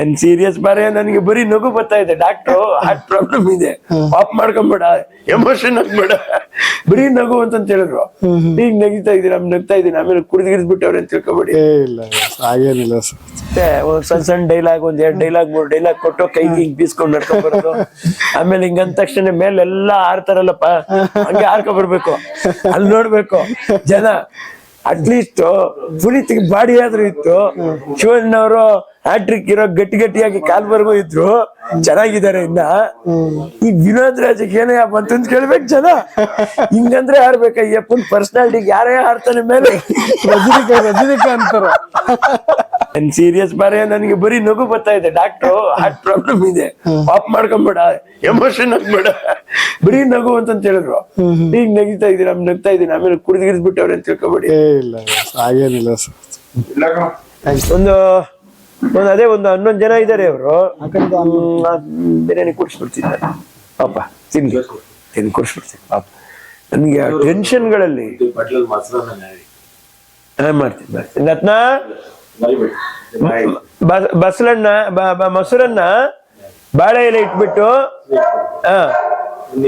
ನನ್ ಸೀರಿಯಸ್ ಬಾರೆ ನನಗೆ ಬರೀ ನಗು ಬರ್ತಾ ಇದೆ. ಡಾಕ್ಟ್ರು ಹಾರ್ಟ್ ಪ್ರಾಬ್ಲಮ್ ಇದೆ. ಪಾಪ್ ಮಾಡ್ಕೊಂಬೇಡ ಎಮೋಷನ್ ಆಗ್ಬೇಡ. ಬರೀ ನಗು ಅಂತ ಹೇಳಿದ್ರು. ಈಗ ನಗಿತಾ ಇದೀನಿ ನಮ್ ನಗ್ತಾ ಇದ್ದೀನಿ ಆಮೇಲೆ ಕುಡಿದಿರಿದ್ಬಿಟ್ಟವ್ರೆ ಅಂತ ತಿಳ್ಕೊಬೇಡಿ. ಹಾಗೇನಿಲ್ಲ ಒಂದ್ ಸಣ್ಣ ಸಣ್ಣ ಡೈಲಾಗ್ ಒಂದ್ ಎರಡ್ ಡೈಲಾಗ್ ಮೂರ್ ಡೈಲಾಗ್ ಕೊಟ್ಟು ಕೈ ಹಿಂಗ್ ಬೀಸ್ಕೊಂಡ್ ನಡ್ಕೊಂಡ್ಬರೋದು ಆಮೇಲೆ ಹಿಂಗ ಅಂದ ತಕ್ಷಣ ಎಲ್ಲಾ ಆರ್ತಾರಲ್ಲಪ್ಪ ಹಂಗೆ ಆರ್ಕ ಬರ್ಬೇಕು. ಅಲ್ಲಿ ನೋಡ್ಬೇಕು ಜನ ಅಟ್ಲೀಸ್ಟ್ ಪುನೀತ್ ಬಾಡಿ ಆದ್ರೂ ಇತ್ತು. ಶಿವಣ್ಣವರು ಹ್ಯಾಟ್ರಿಕ್ ಇರೋ ಗಟ್ಟಿ ಗಟ್ಟಿಯಾಗಿ ಕಾಲ್ವರೆಗೂ ಇದ್ರು. ಚೆನ್ನಾಗಿದ್ದಾರೆ ಇನ್ನ. ಈ ವಿನೋದ್ ರಾಜಕ್ಕೆ ಏನೇ ಬಂತು ಅಂತ ಕೇಳ್ಬೇಕು ಜನ. ಹಿಂಗಂದ್ರೆ ಆಡ್ಬೇಕ ಅಯ್ಯಪ್ಪನ್ ಪರ್ಸನಾಲಿಟಿ ಯಾರೇ ಆಡ್ತಾನೆ ಮೇಲೆ. ಅಂತಾರ. ನನ್ ಸೀರಿಯಸ್ ಬಾರೆ ನನಗೆ ಬರೀ ನಗು ಬರ್ತಾ ಇದೆ. ಡಾಕ್ಟ್ರು ಹಾರ್ಟ್ ಪ್ರಾಬ್ಲಮ್ ಇದೆ. ಪಾಪ್ ಮಾಡ್ಕೊಂಬೇಡ ಎಮೋಷನ್ ಆಗ್ಬೇಡ. ಬರೀ ನಗು ಅಂತ ಹೇಳಿದ್ರು. ಈಗ ನಗಿತಾ ಇದೀನಿ ನಮ್ ನಗ್ತಾ ಇದೀನಿ ಆಮೇಲೆ ಕುಡಿದ್ ಬಿಟ್ಟವ್ರೆ ಅಂತ ತಿಳ್ಕೊಬೇಡಿ. ಏ ಇಲ್ಲ ಹಾಗೇನಿಲ್ಲ ಒಂದು ಒಂದು ಅದೇ ಒಂದು ಹನ್ನೊಂದು ಜನ ಇದ್ದಾರೆ ಅವರು. ಬಿರಿಯಾನಿ ಕುಡಿಸ್ಬಿಡ್ತಿದ್ದಾರೆ ಪಾಪ ತಿನ್ನಿ. ತಿನ್ ಕುಡಿಸ್ಬಿಡ್ತೀನಿ ಪಾಪ. ನನಗೆ ಟೆನ್ಷನ್ಗಳಲ್ಲಿ ಮೊಸರನ್ನ ಮಾಡಿ ಹಾ ಮಾಡ್ತೀನಿ ಮಾಡ್ತೀನಿ. ರತ್ನ? ಮರಿಬೇಡಿ ಬಸ್- ಬಸಳನ್ನ ಬ- ಬ- ಮೊಸರನ್ನ ಬಾಳೆ ಎಲೆ ಇಟ್ಬಿಟ್ಟು ಹಾ.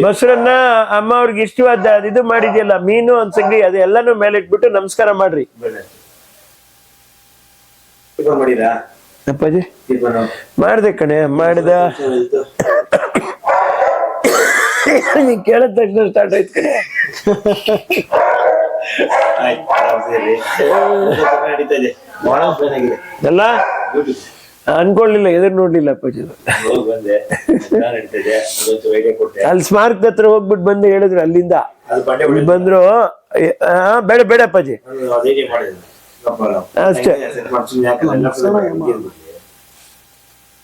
ಮೊಸರನ್ನ ಅಮ್ಮ ಅವ್ರಿಗೆ ಇಷ್ಟವಾದ ಅದ್ ಇದು ಮಾಡಿದ್ಯಲ್ಲ ಮೀನು ಅನ್ಸಂಗಿ ಅದು ಎಲ್ಲಾನು ಮೇಲೆ ಇಟ್ಬಿಟ್ಟು ನಮಸ್ಕಾರ ಮಾಡಿರಾ? ಅಪ್ಪಾಜಿ? ಮಾಡ್ದೆ ಕಣೆ, ಮಾಡಿದ. ನೀನ್ ಕೇಳಿದ ತಕ್ಷಣ ಸ್ಟಾರ್ಟ್ ಆಯ್ತು ಕಣೆ. ಎಲ್ಲ ಅನ್ಕೊಳ್ಳಿಲ್ಲ ಎದುರು ನೋಡ್ಲಿಲ್ಲ ಅಪ್ಪಾಜಿ ಅಲ್ಲಿ ಸ್ಮಾರಕದ ಹತ್ರ ಹೋಗ್ಬಿಟ್ಟು ಬಂದು ಹೇಳಿದ್ರು ಅಲ್ಲಿಂದ. ಬಂದ್ರು ಬೇಡ ಬೇಡ ಅಪ್ಪಾಜಿ. ಅಷ್ಟೇ.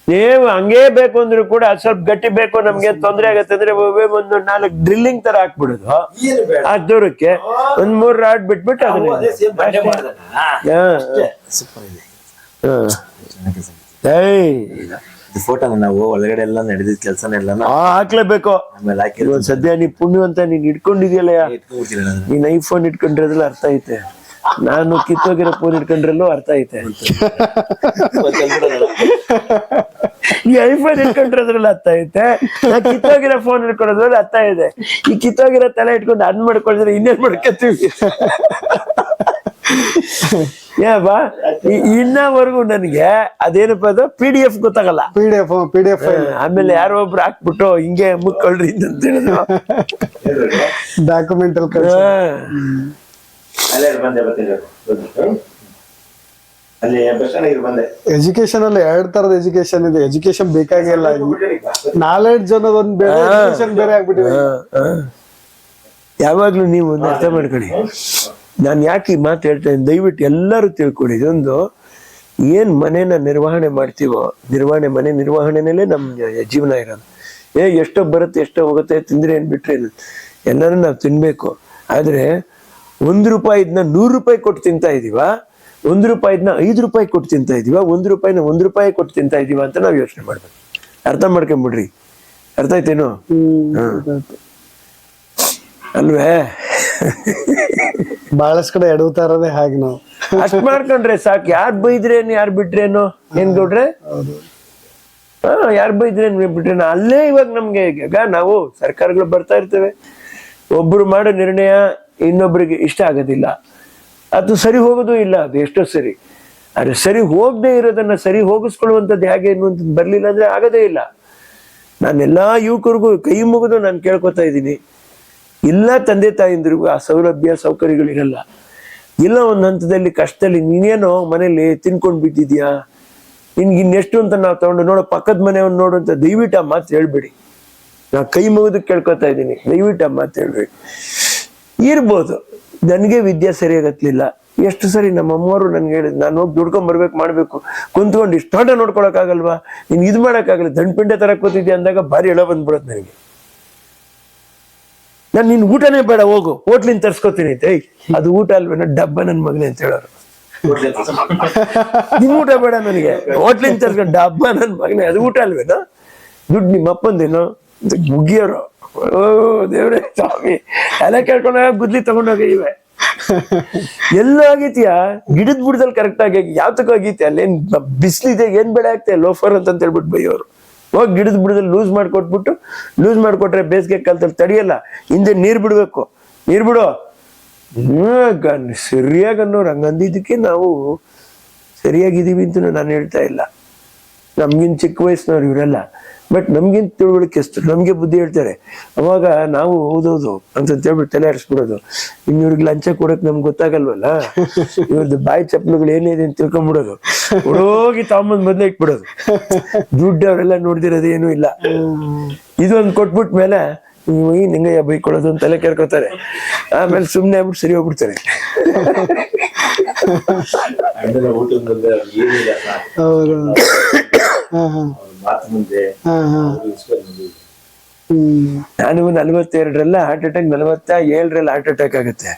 ನೀವು ಹಂಗೇ ಬೇಕು ಅಂದ್ರು ಕೂಡ ಸ್ವಲ್ಪ ಗಟ್ಟಿ ಬೇಕು ನಮ್ಗೆ ತೊಂದ್ರೆ ಆಗತ್ತೆ ಅಂದ್ರೆ ಒಂದು ನಾಲ್ಕು ಡ್ರಿಲ್ಲಿಂಗ್ ತರ ಹಾಕ್ಬಿಡುದು. ಆ ದೂರಕ್ಕೆ ಒಂದ್ ಮೂರ್ ರಾಡ್ ಬಿಟ್ಬಿಟ್ಟು ಇದು. ನಾವು ಒಳಗಡೆ ಎಲ್ಲ ನಡೆದಿದ್ ಕೆಲಸ ಹಾಕ್ಲೇಬೇಕು. ಆಮೇಲೆ ಹಾಕಿ ಸದ್ಯ ನೀ ಪುಣ್ಯವಂತ ನೀನ್ ಇಟ್ಕೊಂಡಿದ್ಯಲ್ಲ ನೀನ್ ಐಫೋನ್ ಇಟ್ಕೊಂಡಿರೋದ್ರಲ್ಲಿ ಅರ್ಥ ಐತೆ. ನಾನು ಕಿತ್ತೋಗಿರೋ ಫೋನ್ ಇಟ್ಕೊಂಡ್ರಲ್ಲೂ ಅರ್ಥ ಐತೆ. ಈ ಐಫೋನ್ ಇಟ್ಕೊಂಡಿರೋದ್ರಲ್ಲಿ ಅರ್ಥ ಐತೆ. ನಾ ಕಿತ್ತೋಗಿರೋ ಫೋನ್ ಇಟ್ಕೊಳ್ಳೋದ್ರಲ್ಲಿ ಅರ್ಥ ಇದೆ. ಈ ಕಿತ್ತೋಗಿರೋ ತಲೆ ಇಟ್ಕೊಂಡು ಅನ್ ಮಾಡ್ಕೊಳಿದ್ರೆ ಇನ್ನೇನ್ ಮಾಡ್ಕೊತೀವಿ? ಏ ಬಾ. ಇನ್ನವರೆಗೂ ನನಗೆ ಅದೇನಪ್ಪ ಅದು? ಪಿ ಡಿ ಎಫ್ ಗೊತ್ತಾಗಲ್ಲ. P D F P D F ಆಮೇಲೆ ಯಾರೋ ಒಬ್ರು ಹಾಕ್ಬಿಟ್ಟು ಹಿಂಗೆ ಮುಕ್ಕೊಳ್ರಿ ಅಂತ ಹೇಳಿದ್ರು ಡಾಕ್ಯುಮೆಂಟ್ ಅಲ್ಲಿ. ಅಲ್ಲೇ ಬಂದೆ ಬರ್ತೀನಿ ಹ್ಮ್? ಅಲ್ಲಿ ಬಸ್ ಸ್ಟ್ಯಾಂಡ್ ಬಂದೆ. ಎಜುಕೇಶನ್ ಅಲ್ಲಿ ಎರಡ್ ತರದ ಎಜುಕೇಶನ್ ಇದೆ. ಎಜುಕೇಶನ್ ಬೇಕಾಗಿಲ್ಲ. ನಾಲೆಡ್ಜ್ ಅನ್ನೋದು ಒಂದ್ ಬೇರೆ ಎಜುಕೇಶನ್ ಬೇರೆ ಆಗ್ಬಿಟ್ಟಿದೆ. ಹಾ, ಹಾ. ಯಾವಾಗ್ಲೂ ನೀವು ಒಂದು ಅರ್ಥ ಮಾಡ್ಕೊಳ್ಳಿ. ನಾನು ಯಾಕೆ ಈ ಮಾತು ಹೇಳ್ತೇನೆ ಇದ್ದೀನಿ? ದಯವಿಟ್ಟು ಎಲ್ಲರೂ ತಿಳ್ಕೊಳ್ಳಿ. ಇದೊಂದು ಏನ್ ಮನೇನ ನಿರ್ವಹಣೆ ಮಾಡ್ತೀವೋ ನಿರ್ವಹಣೆ ಮನೆ ನಿರ್ವಹಣೆನಲ್ಲೇ ನಮ್ಮ ಜೀವನ ಇರೋದು. ಏ ಎಷ್ಟೋ ಬರುತ್ತೆ ಎಷ್ಟೋ ಹೋಗುತ್ತೆ ತಿಂದ್ರೆ ಏನ್ ಬಿಟ್ರೆ ಎಲ್ಲರೂ ನಾವು ತಿನ್ಬೇಕು. ಆದ್ರೆ ಒಂದು ರೂಪಾಯಿ ಇದನ್ನ ನೂರು ರೂಪಾಯಿ ಕೊಟ್ಟು ತಿಂತಾ ಇದೀವ? ಒಂದು ರೂಪಾಯಿದ್ನ ಐದು ರೂಪಾಯಿ ಕೊಟ್ಟು ತಿಂತಾ ಇದೀವ? ಒಂದು ರೂಪಾಯಿನ ಒಂದು ರೂಪಾಯಿ ಕೊಟ್ಟು ತಿಂತಾ ಇದೀವ ಅಂತ ನಾವು ಯೋಚನೆ ಮಾಡ್ಬೇಕು. ಅರ್ಥ ಮಾಡ್ಕೊಂಬಿಡ್ರಿ. ಅರ್ಥ ಆಯ್ತೇನು? ಅಲ್ವೇ? ಬಹಳಷ್ಟು ಕಡೆ ಎಡವ್ತಾ ಇರೋದೇ ಹಾಗೆ ನಾವು. ಅಷ್ಟ್ ಮಾಡ್ಕೊಂಡ್ರೆ ಸಾಕು. ಯಾರು ಬೈದ್ರೇನು ಯಾರು ಬಿಟ್ರೇನು? ಏನ್ ಗೌಡ್ರೆ? ಹಾ ಯಾರು ಬೈದ್ರೇನು ಬಿಟ್ರೇನು? ಅಲ್ಲೇ ಇವಾಗ ನಮ್ಗೆ ಈಗ ನಾವು ಸರ್ಕಾರಗಳು ಬರ್ತಾ ಇರ್ತೇವೆ. ಒಬ್ರು ಮಾಡೋ ನಿರ್ಣಯ ಇನ್ನೊಬ್ರಿಗೆ ಇಷ್ಟ ಆಗೋದಿಲ್ಲ. ಅದು ಸರಿ ಹೋಗೋದು ಇಲ್ಲ, ಅದು ಎಷ್ಟೋ ಸರಿ. ಆದರೆ ಸರಿ ಹೋಗದೆ ಇರೋದನ್ನ ಸರಿ ಹೋಗಿಸ್ಕೊಳ್ಳುವಂಥದ್ದು ಹೇಗೆ ಅನ್ನುವಂಥದ್ದು ಬರಲಿಲ್ಲ ಅಂದ್ರೆ ಆಗೋದೇ ಇಲ್ಲ. ನಾನೆಲ್ಲ ಯುವಕರಿಗೂ ಕೈ ಮುಗಿದು ನಾನು ಕೇಳ್ಕೊತಾ ಇದ್ದೀನಿ. ಇಲ್ಲ ತಂದೆ ತಾಯಿಂದ್ರಿಗೂ ಆ ಸೌಲಭ್ಯ ಸೌಕರ್ಯಗಳಿರಲ್ಲ ಇಲ್ಲ ಒಂದು ಹಂತದಲ್ಲಿ ಕಷ್ಟದಲ್ಲಿ ನೀನೇನೋ ಮನೇಲಿ ತಿನ್ಕೊಂಡು ಬಿದ್ದಿದ್ಯಾ? ನಿನ್ಗೆ ಇನ್ನೆಷ್ಟು ಅಂತ ನಾವು ತಗೊಂಡು ನೋಡೋ, ಪಕ್ಕದ ಮನೆಯವ್ನು ನೋಡು ದಯವಿಟ್ಟು ಮಾತು ಹೇಳ್ಬೇಡಿ. ನಾ ಕೈ ಮುಗಿದು ಕೇಳ್ಕೊತಾ ಇದ್ದೀನಿ, ದಯವಿಟ್ಟು ಮಾತು ಹೇಳ್ಬೇಡಿ. ಇರ್ಬೋದು. ನನಗೆ ವಿದ್ಯೆ ಸರಿಯಾಗತ್ಲಿಲ್ಲ ಎಷ್ಟು ಸರಿ ನಮ್ಮ ಅಮ್ಮವರು ನನ್ಗೆ ಹೇಳಿದ್, ನಾನು ಹೋಗಿ ದುಡ್ಕೊಂಡ್ ಬರ್ಬೇಕು, ಮಾಡ್ಬೇಕು. ಕುಂತ್ಕೊಂಡು ಇಷ್ಟೋಟ ನೋಡ್ಕೊಳಕ್ಕಾಗಲ್ವಾ? ನೀನ್ ಇದು ಮಾಡೋಕ್ಕಾಗಲ್ಲ, ದಂಡ್ಪಿಂಡೆ ತರ ಕೂತಿದ್ಯಾ ಅಂದಾಗ ಭಾರಿ ಎಳ ಬಂದ್ಬಿಡತ್ ನನಗೆ. ನಾನು ನಿನ್ ಊಟನೇ ಬೇಡ, ಹೋಗು. ಹೋಟ್ಲಿಂದ ತರ್ಸ್ಕೊತೀನಿ ಐತೆ ಅದು ಊಟ ಅಲ್ವೇನ ಡಬ್ಬ ನನ್ ಮಗನೇ ಅಂತ ಹೇಳೋರು. ನಿಮ್ ಊಟ ಬೇಡ ನನಗೆ. ಹೋಟ್ಲಿಂದ ತರ್ಸ್ಕೊಂಡು ಡಬ್ಬ ನನ್ ಮಗನೇ, ಅದು ಊಟ ಅಲ್ವೇನೋ? ದುಡ್ಡು ನಿಮ್ಮ ಮುಗಿಯೋರು. ಓ, ದೇವ್ರೆ, ಸ್ವಾಮಿ. ಎಲ್ಲ ಕೇಳ್ಕೊಂಡಾಗ ಗುದ್ಲಿ ತಗೊಂಡೋಗ ಇವೆ. ಎಲ್ಲ ಆಗೈತಿಯಾ? ಗಿಡದ ಬುಡದಲ್ಲಿ ಕರೆಕ್ಟ್ ಆಗಿ ಯಾವ ತಕ ಆಗೈತಿ? ಅಲ್ಲೇನ್ ಬಿಸಿಲಿದೆ, ಏನ್ ಬೆಳೆ ಆಗ್ತದೆ ಲೋಫರ್ ಅಂತ ಹೇಳ್ಬಿಟ್ಟು ಬೈಯೋರು. ಹೋಗಿ ಗಿಡದ ಬುಡದಲ್ಲಿ ಲೂಸ್ ಮಾಡ್ಕೊಟ್ಬಿಟ್ಟು ಲೂಸ್ ಮಾಡ್ಕೊಟ್ರೆ ಬೇಸಿಗೆ ಕಾಲದಲ್ಲಿ ತಡಿಯಲ್ಲ. ಹಿಂದೆ ನೀರ್ ಬಿಡ್ಬೇಕು. ನೀರ್ ಬಿಡು. ಗನ್ ಸರಿಯಾಗಿ ಅನ್ನೋರು. ಹಂಗಂದಿದ್ದಕ್ಕೆ ನಾವು ಸರಿಯಾಗಿದ್ದೀವಿ ಅಂತ ನಾನು ಹೇಳ್ತಾ ಇಲ್ಲ. ನಮ್ಗಿನ್ ಚಿಕ್ಕ ವಯಸ್ಸಿನವ್ರು ಇವರೆಲ್ಲ. ಬಟ್ ನಮಗಿಂತ ತಿಳುವಳಿಕೆ ಎಷ್ಟು? ನಮಗೆ ಬುದ್ಧಿ ಹೇಳ್ತಾರೆ. ಅವಾಗ ನಾವು ಹೌದೌದು ಅಂತ ಹೇಳ್ಬಿಟ್ಟು ತಲೆ ಆಡಿಸ್ಬಿಡೋದು. ಇನ್ ಇವ್ರಿಗೆ ಲಂಚ ಕೊಡಕ್ ನಮ್ಗೆ ಗೊತ್ತಾಗಲ್ವಲ್ಲ? ಇವ್ರದ್ದು ಬಾಯಿ ಚಪ್ಪಲುಗಳು ಏನಿದೆ ಅಂತ ತಿಳ್ಕೊಂಬಿಡೋದು. ಹೋಗಿ ತಾಮಂದ್ ಮೊದ್ಲೇ ಇಟ್ಬಿಡೋದು. ದುಡ್ಡು ಅವರೆಲ್ಲ ನೋಡ್ದಿರೋದು ಏನೂ ಇಲ್ಲ. ಇದೊಂದು ಕೊಟ್ಬಿಟ್ ಮೇಲೆ ನಿಂಗಯ್ಯ ಬೈಕೊಳ್ಳೋದು ಅಂತ ತಲೆ ಕೇಳ್ಕೊತಾರೆ ಆಮೇಲೆ ಸುಮ್ನೆ ಆಗ್ಬಿಟ್ಟು ಸರಿ ಹೋಗ್ಬಿಡ್ತಾರೆ. ಅವ್ರ ಮಾತು ಮುಂದೆ ನಾನು ನಲವತ್ತೆರಡರಲ್ಲ ಹಾರ್ಟ್ ಅಟ್ಯಾಕ್ ನಲವತ್ತ ಏಳರಲ್ಲಿ ಹಾರ್ಟ್ ಅಟ್ಯಾಕ್ ಆಗುತ್ತೆ.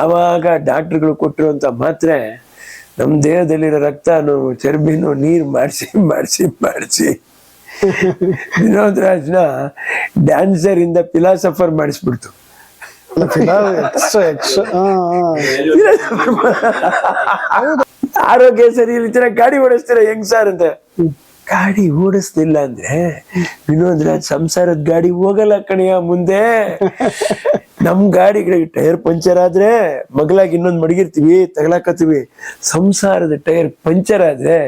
ಆವಾಗ ಡಾಕ್ಟರ್ಗಳು ಕೊಟ್ಟಿರುವಂತ ಮಾತ್ರೆ ನಮ್ ದೇಹದಲ್ಲಿರೋ ರಕ್ತನು ಚರ್ಬಿನು ನೀರ್ ಮಾಡಿಸಿ ಮಾಡಿಸಿ ಮಾಡಿಸಿ. ವಿನೋದ್ ರಾಜ್ನ ಡ್ಯಾನ್ಸರ್ ಇಂದ ಫಿಲಾಸಫರ್ ಮಾಡಿಸ್ಬಿಡ್ತು. ಎಕ್ಸ್ಟ್ರಾ ಎಕ್ಸ್ಟ್ರಾ ಆರೋಗ್ಯ ಸರಿ ಇರ್ತೀರ ಗಾಡಿ ಓಡಿಸ್ತೀರಾ ಹೆಂಗ್ ಸರ್ ಅಂತ? ಗಾಡಿ ಓಡಿಸ್ತಿಲ್ಲ ಅಂದ್ರೆ ವಿನೋದ್ ರಾಜ್ ಸಂಸಾರದ ಗಾಡಿ ಹೋಗಲ್ಲ ಕಣಿಯ ಮುಂದೆ. ನಮ್ ಗಾಡಿಗಳಿಗೆ ಟೈರ್ ಪಂಚರ್ ಆದ್ರೆ ಮಗಲಾಗಿ ಇನ್ನೊಂದ್ ಮಡಗಿರ್ತೀವಿ, ತಗಲಾಕತ್ತೀವಿ. ಸಂಸಾರದ ಟೈರ್ ಪಂಚರ್ ಆದ್ರೆ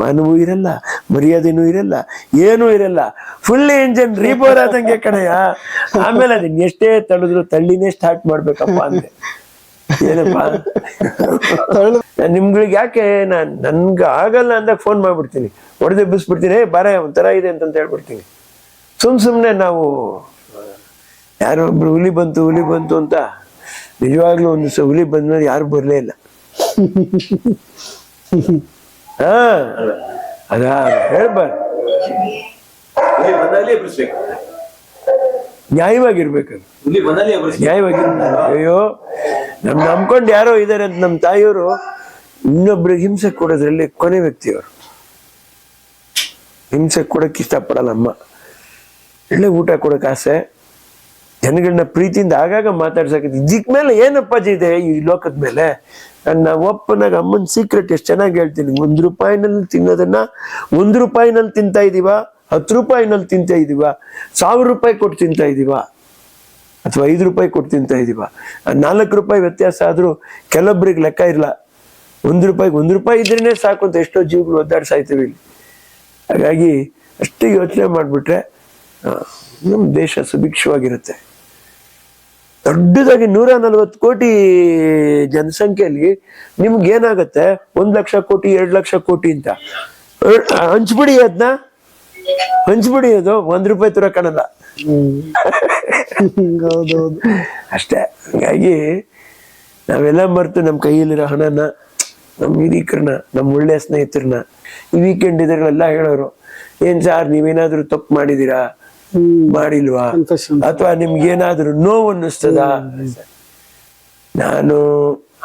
ಮಾನವೂ ಇರಲ್ಲ, ಮರ್ಯಾದೆನೂ ಇರಲ್ಲ, ಏನೂ ಇರಲ್ಲ. ಫುಲ್ ಇಂಜಿನ್ ರೀಬೋರ್ ಆದಂಗೆ ಕಣಯ್ಯ ಆಮೇಲೆ ಅದನ್ನ ಎಷ್ಟೇ ತಡೆದ್ರು ತಳ್ಳಿನೇ ಸ್ಟಾರ್ಟ್ ಮಾಡ್ಬೇಕಪ್ಪ ಅಂದೆ. ಏನಪ್ಪ? ನಿಮ್ಗಳಿಗೆ ಯಾಕೆ ನಾನ್ ನನ್ಗೆ ಆಗಲ್ಲ ಅಂದಾಗ ಫೋನ್ ಮಾಡ್ಬಿಡ್ತೀನಿ. ಹೊಡೆದು ಬಿಸ್ಬಿಡ್ತೀನಿ ಏ ಬಾರ ಒಂಥರ ಇದೆ ಅಂತ ಹೇಳ್ಬಿಡ್ತೀನಿ. ಸುಮ್ ಸುಮ್ನೆ ನಾವು ಯಾರೋ ಒಬ್ರು ಹುಲಿ ಬಂತು ಹುಲಿ ಬಂತು ಅಂತ ನಿಜವಾಗ್ಲೂ ಒಂದು ದಿವಸ ಹುಲಿ ಬಂದ್ಮೇಲೆ ಯಾರು ಬರಲೇ ಇಲ್ಲ. ಹಾ ಅದ ಹೇಳ್ಬಾರ್ದು. ನ್ಯಾಯವಾಗಿರ್ಬೇಕು ನ್ಯಾಯವಾಗಿ ಅಯ್ಯೋ ನಮ್ ನಂಬ್ಕೊಂಡು ಯಾರೋ ಇದಾರೆ ಅಂತ ನಮ್ಮ ತಾಯಿಯವರು ಇನ್ನೊಬ್ರಿಗೆ ಹಿಂಸೆ ಕೊಡೋದ್ರಲ್ಲಿ ಕೊನೆ ವ್ಯಕ್ತಿಯವರು. ಹಿಂಸೆ ಕೊಡಕ್ ಇಷ್ಟಪಡಲ್ಲ ಅಮ್ಮ. ಒಳ್ಳೆ ಊಟ ಕೊಡಕ್ ಆಸೆ. ಜನಗಳನ್ನ ಪ್ರೀತಿಯಿಂದ ಆಗಾಗ ಮಾತಾಡ್ಸಕ್ ಇದಕ್ ಮೇಲೆ ಏನಪ್ಪಾಜಿ ಇದೆ ಈ ಲೋಕದ ಮೇಲೆ? ನನ್ನ ಒಪ್ಪನಾಗ ಅಮ್ಮನ ಸೀಕ್ರೆಟ್ ಎಷ್ಟು ಚೆನ್ನಾಗಿ ಹೇಳ್ತೀನಿ. ಒಂದು ರೂಪಾಯಿನಲ್ಲಿ ತಿನ್ನೋದನ್ನ ಒಂದು ರೂಪಾಯಿನಲ್ಲಿ ತಿಂತಾ ಇದೀವ, ಹತ್ತು ರೂಪಾಯಿನಲ್ಲಿ ತಿಂತಾ ಇದೀವ, ಸಾವಿರ ರೂಪಾಯಿ ಕೊಟ್ಟು ತಿಂತಾ ಇದೀವ. ಅಥವಾ ಐದು ರೂಪಾಯಿ ಕೊಟ್ಟು ತಿಂತಾ ಇದೀವ ನಾಲ್ಕು ರೂಪಾಯಿ ವ್ಯತ್ಯಾಸ ಆದರೂ ಕೆಲವೊಬ್ಬರಿಗೆ ಲೆಕ್ಕ ಇರಲ್ಲ ಒಂದು ರೂಪಾಯಿಗೆ ಒಂದು ರೂಪಾಯಿ ಇದ್ರೇ ಸಾಕು ಅಂತ ಎಷ್ಟೋ ಜೀವಗಳು ಒದ್ದಾಡ್ಸಾಯ್ತೀವಿ ಇಲ್ಲಿ. ಹಾಗಾಗಿ ಅಷ್ಟು ಯೋಚನೆ ಮಾಡ್ಬಿಟ್ರೆ ನಮ್ಮ ದೇಶ ಸುಭಿಕ್ಷವಾಗಿರುತ್ತೆ. ದೊಡ್ಡದಾಗಿ ನೂರ ನಲ್ವತ್ತು ಕೋಟಿ ಜನಸಂಖ್ಯೆಯಲ್ಲಿ ನಿಮ್ಗೆ ಏನಾಗತ್ತೆ? ಒಂದ್ ಲಕ್ಷ ಕೋಟಿ, ಎರಡು ಲಕ್ಷ ಕೋಟಿ ಅಂತ. ಹಂಚ್ಬಿಡಿ ಅದನ್ನ ಹಂಚ್ಬಿಡಿ ಅದು. ಒಂದ್ ರೂಪಾಯಿ ತರ ಕಾಣಲ್ಲ. ಹೌದೌದು. ಅಷ್ಟೇ ಹಂಗಾಗಿ ನಾವೆಲ್ಲ ಮರ್ತು ನಮ್ಮ ಕೈಯಲ್ಲಿರೋ ಹಣನ ನಮ್ಮ ಹಿರೀಕರನ್ನ ನಮ್ಮ ಒಳ್ಳೆಯ ಸ್ನೇಹಿತರನ್ನ ಈ ವೀಕೆಂಡ್ ಇದರಲ್ಲೆಲ್ಲ ಹೇಳೋರು ಏನ್ ಸಾರ್ ನೀವೇನಾದ್ರೂ ತಪ್ಪು ಮಾಡಿದೀರಾ ಮಾಡಿಲ್ವಾ. ಅಥವಾ ನಿಮ್ಗೆ ಏನಾದ್ರೂ ನೋವು ಅನ್ನಿಸ್ತದ? ನಾನು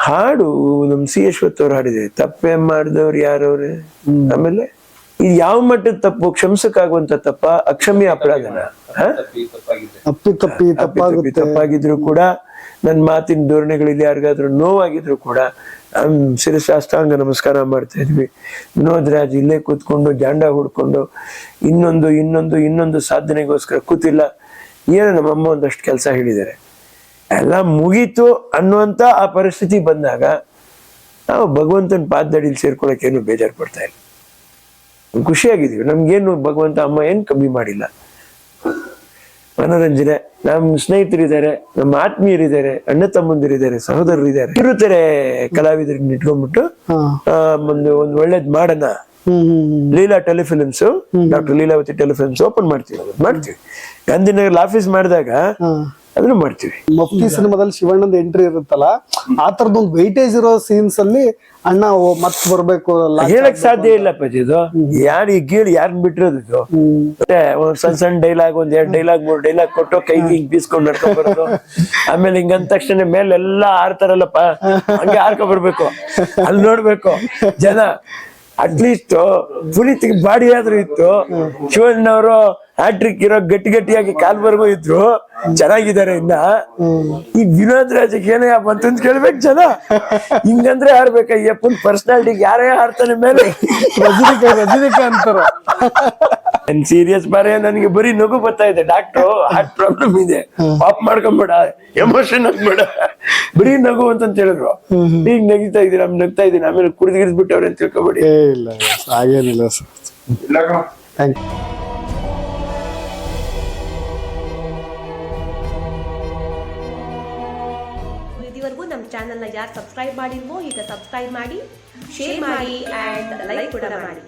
ಹಾಡು ನಮ್ ಸಿ ಅಶ್ವತ್ ಅವ್ರು ಹಾಡಿದೆ ತಪ್ಪೇ ಮಾಡಿದವ್ರು ಯಾರವ್ರೆ? ಆಮೇಲೆ ಇದು ಯಾವ ಮಟ್ಟದ ತಪ್ಪು? ಕ್ಷಮಿಸಕ್ಕಾಗುವಂತ ತಪ್ಪ? ಅಕ್ಷಮ್ಯ ಅಪರಾಧನ? ತಪ್ಪಿ ತಪ್ಪಿ ತಪ್ಪಾಗುತ್ತೆ. ತಪ್ಪಾಗಿದ್ರು ಕೂಡ ನನ್ನ ಮಾತಿನ ಧೋರಣೆಗಳಲ್ಲಿ ಯಾರಿಗಾದ್ರೂ ನೋವಾಗಿದ್ರು ಕೂಡ ನಾನ್ ಶಿರಸಾಷ್ಟಾಂಗ ನಮಸ್ಕಾರ ಮಾಡ್ತಾ ಇದ್ವಿ. ವಿನೋದ್ ರಾಜ್ ಇಲ್ಲೇ ಕೂತ್ಕೊಂಡು ಜಾಂಡ ಹುಡ್ಕೊಂಡು ಇನ್ನೊಂದು ಇನ್ನೊಂದು ಇನ್ನೊಂದು ಸಾಧನೆಗೋಸ್ಕರ ಕೂತಿಲ್ಲ. ಏನೋ ನಮ್ಮಮ್ಮ ಒಂದಷ್ಟು ಕೆಲಸ ಹೇಳಿದ್ದಾರೆ. ಎಲ್ಲ ಮುಗೀತು ಅನ್ನುವಂತ ಆ ಪರಿಸ್ಥಿತಿ ಬಂದಾಗ ನಾವು ಭಗವಂತನ ಪಾದದಡಿಲಿ ಸೇರ್ಕೊಳಕ್ಕೆ ಏನು ಬೇಜಾರು ಪಡ್ತಾ ಇಲ್ಲ. ಖುಷಿಯಾಗಿದೀವಿ ನಮ್ಗೇನು ಭಗವಂತ ಅಮ್ಮ ಏನು ಕಮ್ಮಿ ಮಾಡಿಲ್ಲ. ಮನೋರಂಜನೆ ನಮ್ಮ ಸ್ನೇಹಿತರಿದ್ದಾರೆ ನಮ್ಮ ಆತ್ಮೀಯರಿದ್ದಾರೆ ಅಣ್ಣ ತಮ್ಮಂದಿರಿದ್ದಾರೆ ಸಹೋದರರಿದ್ದಾರೆ. ಇರುತ್ತಾರೆ ಕಲಾವಿದರನ್ನ ಇಟ್ಕೊಂಡ್ಬಿಟ್ಟು ಒಂದು ಒಂದು ಒಳ್ಳೇದ್ ಮಾಡೋಣ. Leela telefilms doctor Leelavathi telefilms open ಮಾಡ್ತೀವಿ. ಮಾಡ್ತೀವಿ. ಗಾಂಧಿನಗರ್ ಆಫೀಸ್ ಮಾಡಿದಾಗ ಅದನ್ನು ಮಾಡ್ತೀವಿ. ಮಫ್ತಿ ಸಿನಿಮಾದಲ್ಲಿ ಶಿವಣ್ಣಂದ ಎಂಟ್ರಿ ಇರುತ್ತಲ್ಲ ಆ ತರದೊಂದು ವೈಟೇಜ್ ಇರೋ ಸೀನ್ಸ್ ಅಲ್ಲಿ ಅಣ್ಣ ಮತ್ ಬರ್ಬೇಕು ಹೇಳಕ್ ಸಾಧ್ಯ ಇಲ್ಲ ಪಜಿ ಇದು. ಯಾರು ಈ ಗೀಳು ಯಾರನ್ನ ಬಿಟ್ಟಿರೋದು ಇದು? ಹ್ಮ್. ಮತ್ತೆ ಒಂದ್ ಸಣ್ಣ ಸಣ್ಣ ಡೈಲಾಗ್ ಒಂದ್ ಎರಡ್ ಡೈಲಾಗ್ ಮೂರ್ ಡೈಲಾಗ್ ಕೊಟ್ಟು ಕೈ ಹಿಂಗ್ ಬೀಸ್ಕೊಂಡ್ ನಡ್ಕೊಂಡ್ ಬರೋದು. ಆಮೇಲೆ ಹಿಂಗ ಅಂದ ತಕ್ಷಣ ಎಲ್ಲಾ ಆರ್ತಾರಲ್ಲಪ್ಪ ಹಂಗೆ ಆಡ್ಕೊಂಡ್ ಬರ್ಬೇಕು. ಅಲ್ಲಿ ನೋಡ್ಬೇಕು. ಜನ ಅಟ್ಲೀಸ್ಟ್ ಪುನೀತ್ ಬಾಡಿ ಆದ್ರೂ ಇತ್ತು. ಶಿವಣ್ಣವರು ಹ್ಯಾಟ್ರಿಕ್ ಇರೋ ಗಟ್ಟಿ ಗಟ್ಟಿಯಾಗಿ ಕಾಲ್ವರೆಗೂ ಇದ್ರು ಚೆನ್ನಾಗಿದ್ದಾರೆ ಇನ್ನ. ಈ ವಿನೋದ್ ರಾಜಕ್ಕೆ ಏನೇ ಬಂತು ಅಂತ ಕೇಳ್ಬೇಕು ಜನ. ಹಿಂಗಂದ್ರೆ ಆಡ್ಬೇಕ ಯಪ್ಪನ್ ಪರ್ಸನಾಲಿಟಿ ಯಾರೇ ಆಡ್ತಾನೆ ಮೇಲೆ. ಅಂತಾರ ನನ್ ಸೀರಿಯಸ್ ಬಾರೆ ನನಗೆ ಬರೀ ನಗು ಬರ್ತಾ ಇದೆ ಡಾಕ್ಟ್ರು ಹಾರ್ಟ್ ಪ್ರಾಬ್ಲಮ್ ಇದೆ. ಪಾಪ್ ಮಾಡ್ಕೊಂಬೇಡ ಎಮೋಷನ್ ಆಗ್ಬೇಡ. ಬರೀ ನಗು ಅಂತ ಹೇಳಿದ್ರು. ಈಗ ನಗಿತಾ ಇದೀನಿ ನಮ್ ನಗ್ತಾ ಇದೀನಿ ಆಮೇಲೆ ಕುಡಿದು ಗಿಡ್ಬಿಟ್ಟವ್ರೆ ಅಂತ ತಿಳ್ಕೊಬೇಡಿ. ಏ ಇಲ್ಲ ಇಲ್ಲ ಹಾಗೇನಿಲ್ಲ ಸರ್. ಥ್ಯಾಂಕ್ ಯು ಚಾನಲ್ನ ಯಾರು ಸಬ್ಸ್ಕ್ರೈಬ್ ಮಾಡಿಲ್ವೋ ಈಗ ಸಬ್ಸ್ಕ್ರೈಬ್ ಮಾಡಿ ಶೇರ್ ಮಾಡಿ ಆ್ಯಂಡ್ ಲೈಕ್ ಕೂಡ ಮಾಡಿ.